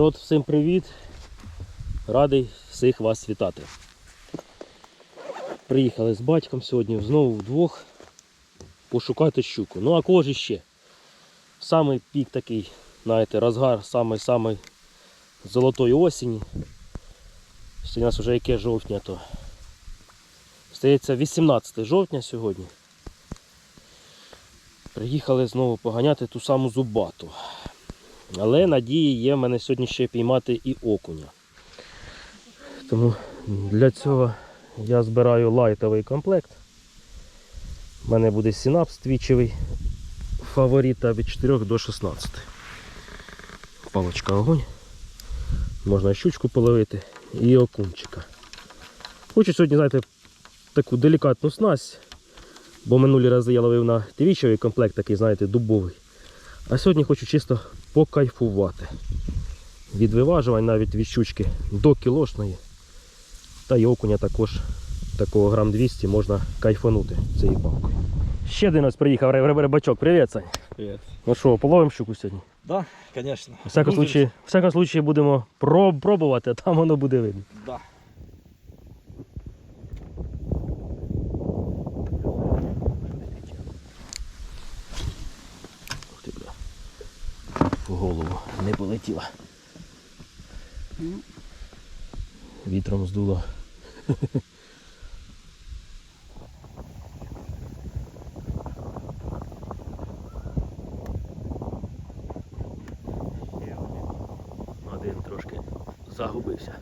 Народ, всім привіт! Радий всіх вас вітати. Приїхали з батьком сьогодні знову вдвох пошукати щуку. Ну а кого ж іще? Самий пік такий, знаєте, розгар самий-самий золотої осені. Сьогодні у нас вже яке жовтня, то здається 18 жовтня сьогодні. Приїхали знову поганяти ту саму зубату. Але надії є в мене сьогодні ще піймати і окуня. Тому для цього я збираю лайтовий комплект. У мене буде синапс твічевий фаворита від 4 до 16. Палочка огонь. Можна щучку половити і окунчика. Хочу сьогодні, знаєте, таку делікатну снасть, бо минулі рази я ловив на твічевий комплект, такий, знаєте, дубовий. А сьогодні хочу чисто покайфувати. Від виважувань навіть від щучки до кілошної. Та й окуня також такого грам 200 можна кайфанути цією палкою. Ще один нас приїхав риб- рибачок. Привіт, Сань. Привет. Ну що, половимо щуку сьогодні? Да, конечно. У всякому случаї, в всякому случаї будемо проб- пробувати, а там воно буде видно. Да. Ух ти, бля. В голову не полетіла. Вітром здуло. Один трошки загубився.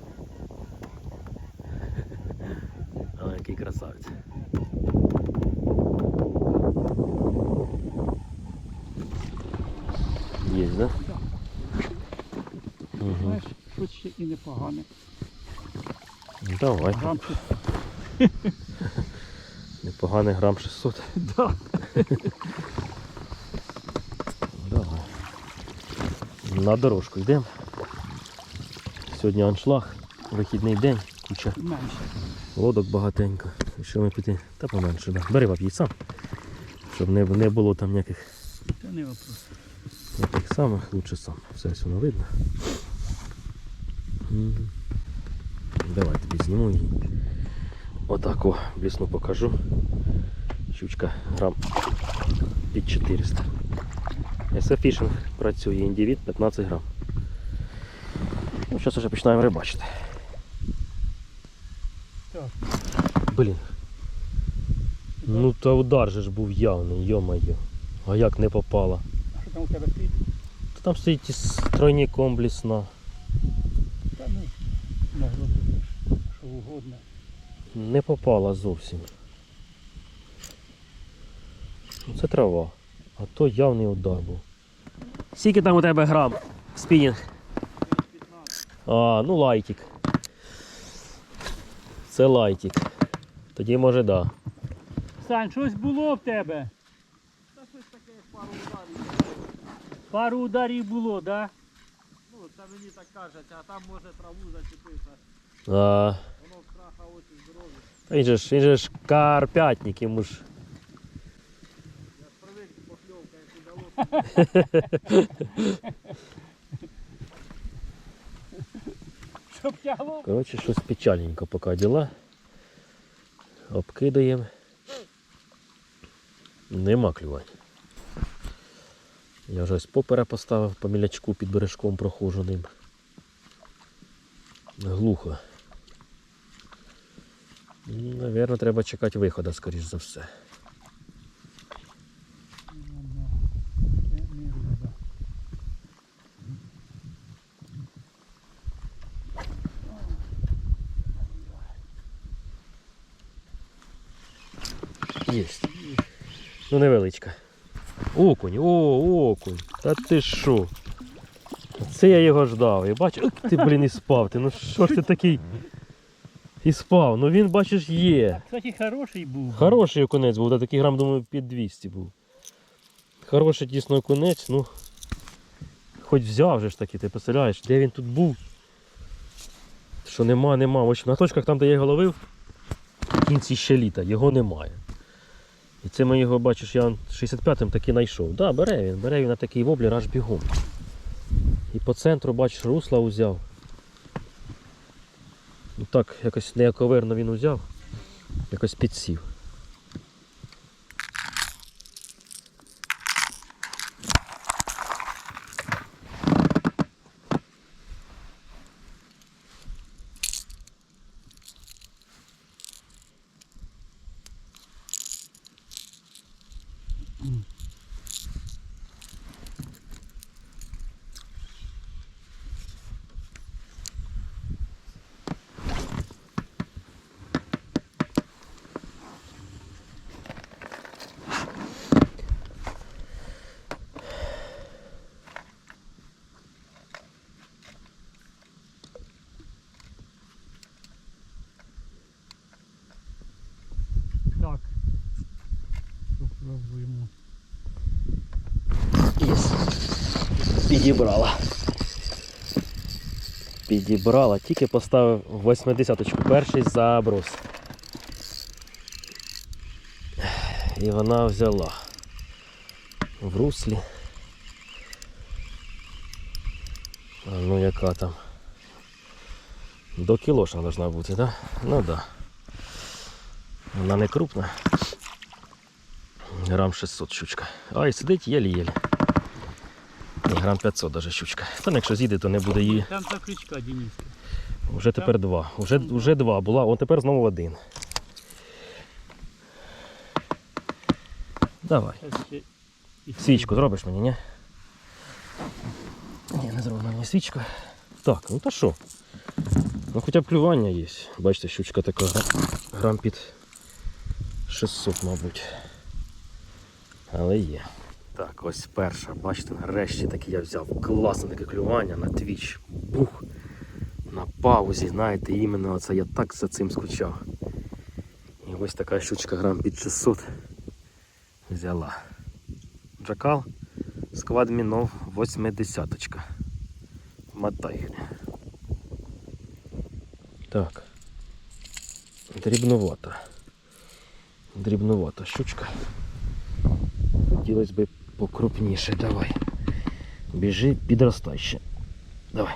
Але який красавець. Є, да? Угу. Знаєш, хоч ще і непогане. Давай. Грам Непоганий грам 600. Да. Давай. На дорожку йдемо. Сьогодні аншлаг, вихідний день, куча менше. лодок багатенько. Що ми піти? Та поменше, да. Бери пап'ї сам. Щоб не, не було там ніяких Це не вопрос. таких самих, лучше сам. Все воно видно. Зніму її. Отак о, блісну покажу. Щучка грам під 400. SF Fishing працює індивід 15 грам. Ну, зараз вже починаємо рибачити. Блін. Ну та удар же ж був явний, йо-моє. А як не попало? А що там у тебе стоїть? Та там стоїть із тройником блісна. Та ну, могло угодно. Не попала зовсім. Ну, Це трава. А то явний удар був. Скільки там у тебе грам? Спінінг? А, ну лайтик. Це лайтик. Тоді може да. Сань, щось було в тебе? Та щось таке, як пару ударів. Пару ударів було, да? Ну, це мені так кажуть, а там може траву зачепити. А, він же ж, він же ж карпятник, йому ж. Я ж привик покльовка, як удалося. Щоб? Коротше, щось печальненько поки діла. Обкидаємо. Нема клювань. Я вже ось попера поставив по мілячку під бережком прохожу ним. Глухо. Навірно, треба чекати виходу, скоріш за все. Єсть. Ну невеличка. Окунь, о, окунь. Та ти що? Це я його ждав. І бачу, ти, блін, і спав. Ти, ну що ж ти такий? І спав. Ну він, бачиш, є. Кстати, хороший був. Хороший окунець був, та такий грам, думаю, під 200 був. Хороший дійсно окунець, ну. Хоч взяв же ж таки, ти представляєш, де він тут був? Що нема, нема. В общем, на точках там, де я його ловив, в кінці ще літа, його немає. І це ми його, бачиш, я 65-м таки знайшов. Да, бере він, бере він на такий воблер аж бігом. І по центру, бачиш, русла узяв. Ну так, якось неяковерно він узяв, якось підсів. Так. Попробуємо. Єс. Підібрала. Підібрала, тільки поставив 80-ку. Перший заброс. І вона взяла в руслі. А ну яка там? До кілоша должна бути? Да? Ну. Да. Вона не крупна. Грам 600 щучка. А, і сидить єлі-єлі. Грам 500 даже щучка. Та ну, якщо з'їде, то не буде її. Там та крючка, Дениска. Вже тепер два. Вже, вже два була, он тепер знову один. Давай. Свічку зробиш мені, ні? Ні, не зробив мені свічку. Так, ну та що? Ну хоча б клювання є. Бачите, щучка така гра- грам під 600, мабуть. Але є. Так, ось перша, бачите, нарешті таки я взяв класне таке клювання на твіч. Бух. На паузі, знаєте, іменно оце я так за цим скучав. І ось така щучка грам під 600 взяла. Джакал склад мінов 80 Матай. Так. Дрібнувата. Дрібнувата щучка. Хотілося б покрупніше. Давай. Біжи, підростай ще. Давай.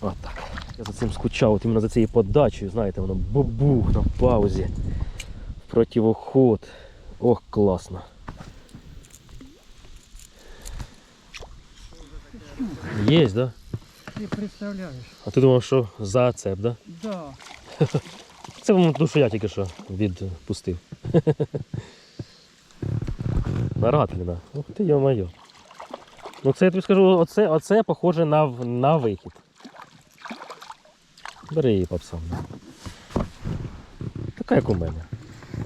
Отак. Я за цим скучав, от іменно за цією подачею, знаєте, воно бубух на паузі. Противоход. Ох, класно. Є, да? Ти представляєш? А ти думав, що за цеп, да? Да. Це вам ту, що я тільки що відпустив. На ратліна. Ух ти йо-моє. Ну це я тобі скажу, оце, оце похоже на, на вихід. Бери її папсам. Така як у мене.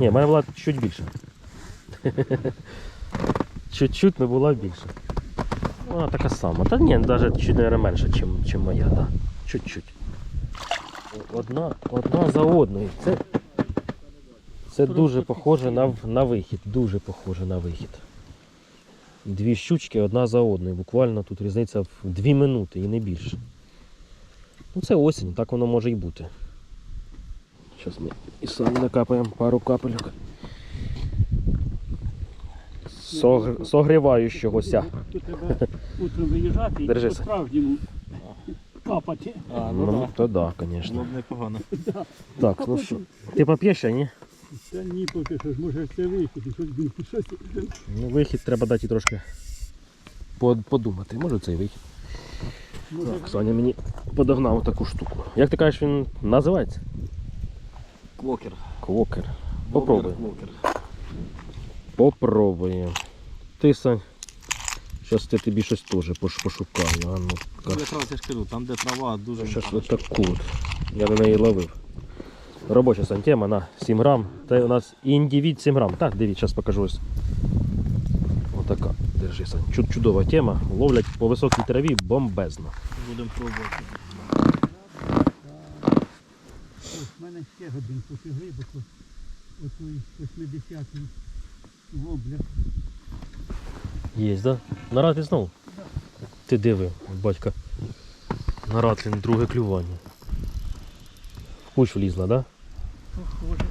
Ні, в мене була чуть більше. Чуть-чуть не була більше. Вона така сама. Та ні, навіть чуть не менше, ніж моя, так. Да. Чуть-чуть. Одна, одна за одною. Це, це дуже похоже на, на вихід. Дуже похоже на вихід. Дві щучки одна за одною. Буквально тут різниця в дві минути і не більше. Ну це осінь, так воно може і бути. Зараз ми і самі накапаємо пару капельок. Согр... Согріваючогося. Тут треба утром виїжджати і Держися. по-справжньому капати. А, Ну, то да, звісно. Було б непогано. Так, ну що. Ти поп'єш, а ні? Та ні, поки що ж, може це вихід, і щось він щось. Ну, вихід треба дати трошки под- подумати. Може цей вихід. Може, Так, Саня мені подогнав таку штуку. Як ти кажеш, він називається? Квокер. Квокер. Попробуй. Квокер. Попробуємо. Ти, Сань. Зараз я тобі щось теж пош- пошукаю. А ну, якраз я ж кажу, там де трава дуже хорошо. отаку от. Я на неї ловив. Робоча сантема на 7 грам. Це у нас індивід 7 грам. Так, дивіться, зараз покажу ось. Отака. Держи, Сань. Чуд- Чудова тема. Ловлять по високій траві бомбезно. Будемо пробувати. в мене ще один поки глибоко. Отой 80-й вобля. Є, да? На ратлі знову? Ти диви, батька. На ратлі друге клювання. В куч влізла, да? похоже.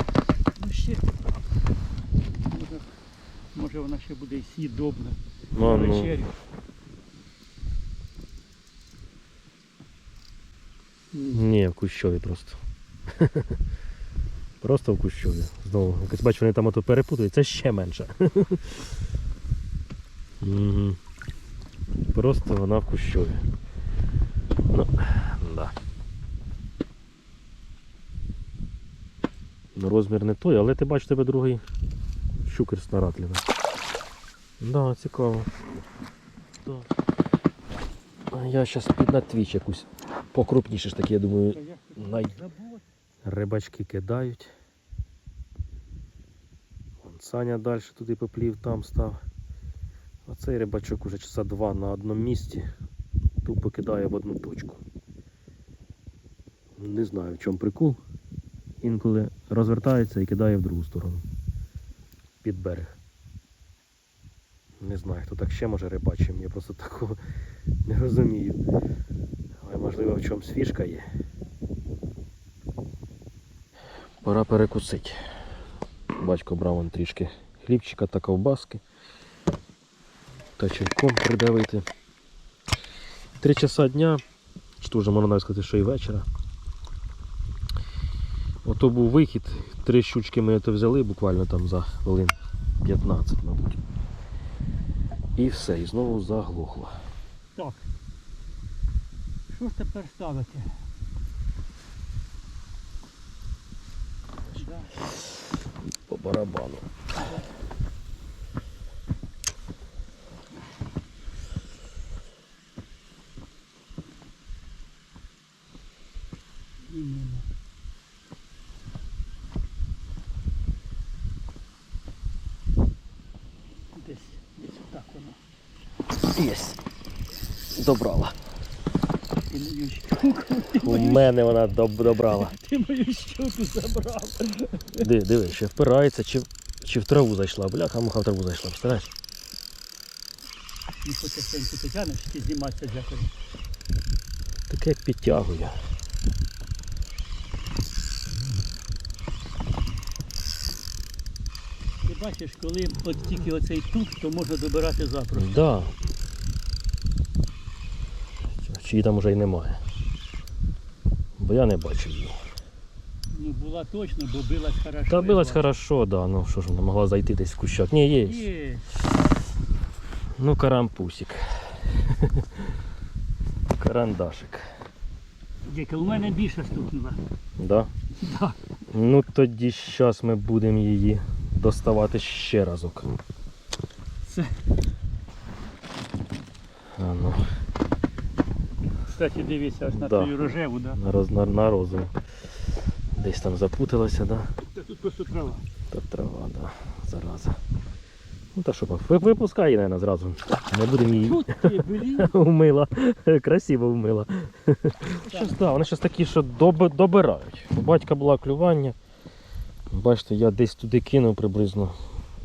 Ну ще може, може вона ще буде і сідобна ну, на ну. вечерю. Ні, в кущові просто. Просто в кущові. Знову. Якось бачу, вони там ото перепутують, це ще менше. Просто вона в кущові. Ну, розмір не той, але ти бачиш, тебе другий щукер старатліна. Да, цікаво. Да. Я зараз під на твіч якусь покрупніше ж таки, я думаю, Та най... рибачки кидають. Вон Саня далі туди поплів, там став. А цей рибачок уже часа два на одному місці. Тупо кидає в одну точку. Не знаю в чому прикол. Інколи розвертається і кидає в другу сторону. Під берег. Не знаю, хто так ще може рибачим, я просто такого не розумію. Але можливо в чомусь фішка є. Пора перекусити. Батько брав вон трішки хлібчика та ковбаски. Та чайком придавити. Три часа дня, вже можна навіть сказати, що і вечора. Ото був вихід, три щучки ми ото взяли буквально там за хвилин 15, мабуть. І все, і знову заглохло. Так. Що ж тепер ставити? По барабану. Іменно. Десь, десь так воно. Єсть. Добрала. Ти мою щуку, ти У мою, мене вона доб- добрала. ти мою щуку забрав. Диви, диви, ще впирається, чи, чи в траву зайшла. Бляха, муха в траву зайшла, представляєш? І потихеньку ти тянеш, ти зніматися дякую. Таке як підтягує. Ти бачиш, коли от тільки оцей тук, то можна добирати запросто. Да. Чи її там уже й немає. Бо я не бачив її. Ну була точно, бо билась хорошо. Та билась бачу. хорошо, да. Ну що ж вона могла зайти десь в кущак. Ні, є. Є. Ну карампусик. Карандашик. Дяка, у мене більше стукнула. Да? Да. Ну тоді зараз ми будемо її доставати ще разок. Це. А ну, Кстати, дивися, аж на Да. твою рожеву, да? на, роз, на, на розум. Десь там запуталася, да? Та тут просто трава. Та трава, да. Зараза. Ну та що, ви- випускай наверное, зразу. Не будемо її Тут вмила. Красиво вмила. Щас, да, вони щось такі, що доб, добирають. У батька була клювання. Бачите, я десь туди кинув приблизно.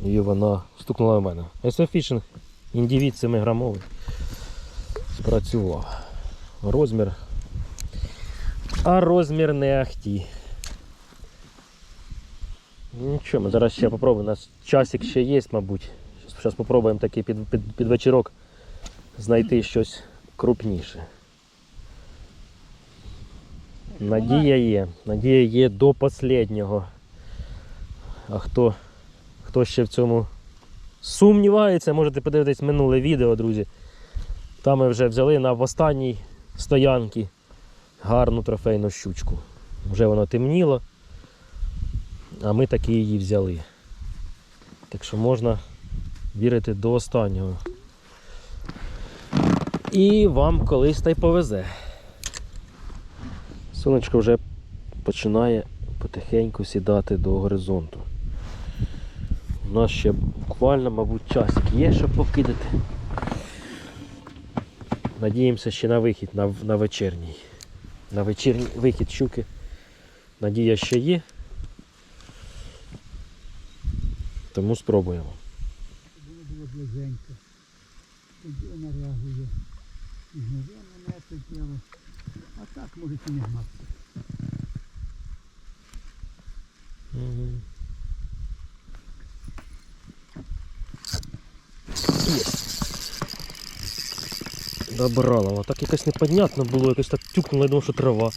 І вона стукнула в мене. SF Fishing, індивід 7 грамовий. Спрацював. Розмір. А розмір не ахті. Нічого, ми зараз ще попробуємо. У нас часик ще є, мабуть. Зараз попробуємо такий під, під, під вечірок знайти щось крупніше. Надія є. Надія є до останнього. А хто, хто ще в цьому сумнівається, можете подивитись минуле відео, друзі. Там ми вже взяли на останній стоянці гарну трофейну щучку. Вже воно темніло, а ми таки її взяли. Так що можна вірити до останнього. І вам колись та й повезе. Сонечко вже починає потихеньку сідати до горизонту. У нас ще буквально, мабуть, часик є, щоб покидати. Надіємося ще на вихід, на, на вечірній. На вечірній вихід щуки. Надія ще є. Тому спробуємо. Воно було близенько. Тоді вона реагує. І мгновенно не це діло. А так може і не гнатися. Мгм. Добрала, вона так якось непонятно було, якось так тюкнуло, я думав, що трава.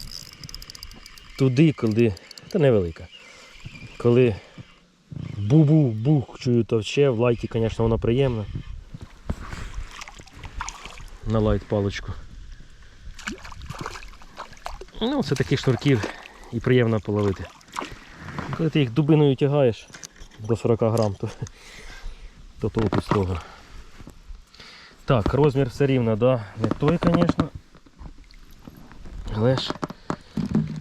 туди, коли. Та невелика. Коли бу-бу-бух чую товче, в лайті, звісно, воно приємно. На лайт паличку. Ну, це таких шнурків і приємно половити. Коли ти їх дубиною тягаєш до 40 грам, то, то толку з того. Так, розмір все рівно, да, не той, звісно. Але ж,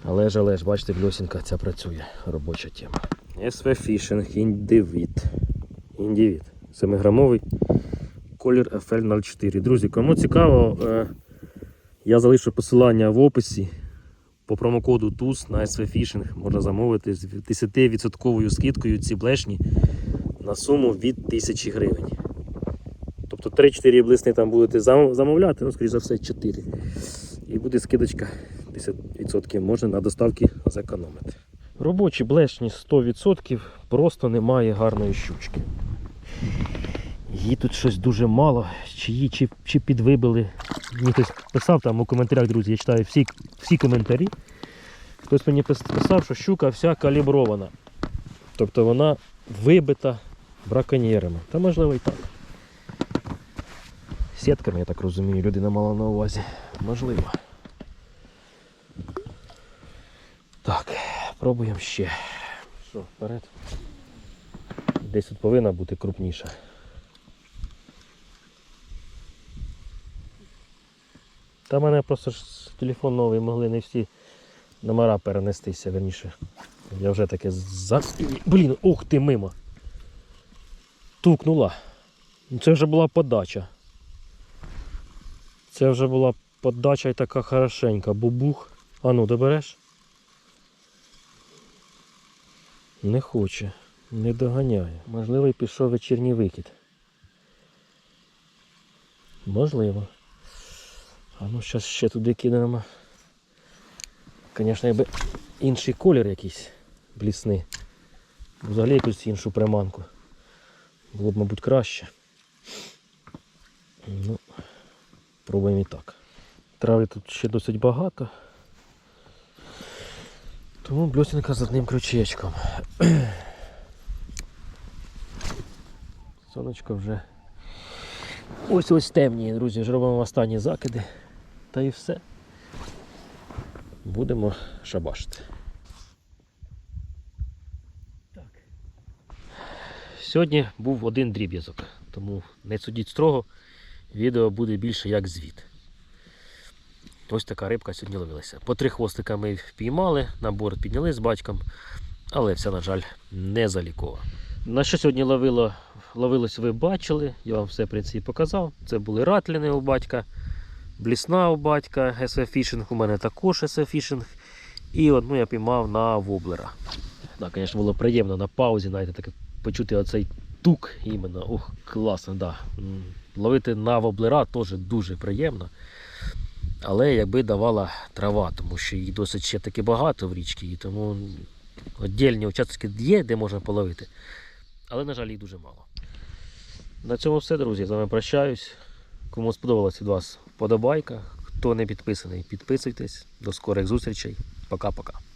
але ж, але ж, бачите, бльосінка ця працює, робоча тема. SV Fishing Individ. Individ. 7-грамовий колір FL04. Друзі, кому цікаво, е, я залишу посилання в описі. По промокоду TUS на SV Fishing можна замовити з 10% скидкою ці блешні на суму від 1000 гривень. Тобто 3-4 блисни там будете замовляти, ну, скоріш за все, 4. І буде скидочка 50% можна на доставки зекономити. Робочі блешні 100%, просто немає гарної щучки. Її тут щось дуже мало, чи її чи, чи підвибили. Мені хтось писав там у коментарях, друзі, я читаю всі, всі коментарі. Хтось мені писав, що щука вся калібрована. Тобто вона вибита браконьєрами. Та можливо і так. Сітками, я так розумію, людина мала на увазі. Можливо. Так, пробуємо ще. Що, вперед? Десь тут повинна бути крупніша. Та мене просто ж телефон новий, могли не всі номера перенестися, верніше. Я вже таке за. Блін, ух ти, мимо. Тукнула. Ну, Це вже була подача. Це вже була подача і така хорошенька. Бубух. А ну, добереш? Не хоче, не доганяє. Можливо, і пішов вечірній викид. Можливо. А ну зараз ще туди кинемо. Звісно, якби інший колір якийсь блісний. Взагалі якусь іншу приманку. Було б, мабуть, краще. Ну, пробуємо і так. Травлі тут ще досить багато. Тому бльосинка з одним крючечком. Сонечко вже ось ось темніє, друзі, вже робимо останні закиди. Та і все. Будемо шабашити. Так. Сьогодні був один дріб'язок, тому не судіть строго, відео буде більше як звіт. Ось така рибка сьогодні ловилася. По три хвостика ми впіймали, на борт підняли з батьком, але все, на жаль, не залікова. На що сьогодні ловило, ловилось, ви бачили, я вам все в принципі показав. Це були ратліни у батька, блісна у батька, SF Fishing, у мене також SF Fishing. І одну я піймав на воблера. Так, звісно, було приємно на паузі, знаєте, таке почути оцей тук іменно. Ух, класно, да. Ловити на воблера теж дуже приємно. Але якби давала трава, тому що її досить ще таки багато в річці, і тому віддільні участки є, де можна половити. Але, на жаль, їх дуже мало. На цьому все, друзі. З вами прощаюсь. Кому сподобалось від вас, вподобайка. Хто не підписаний, підписуйтесь. До скорих зустрічей. Пока-пока.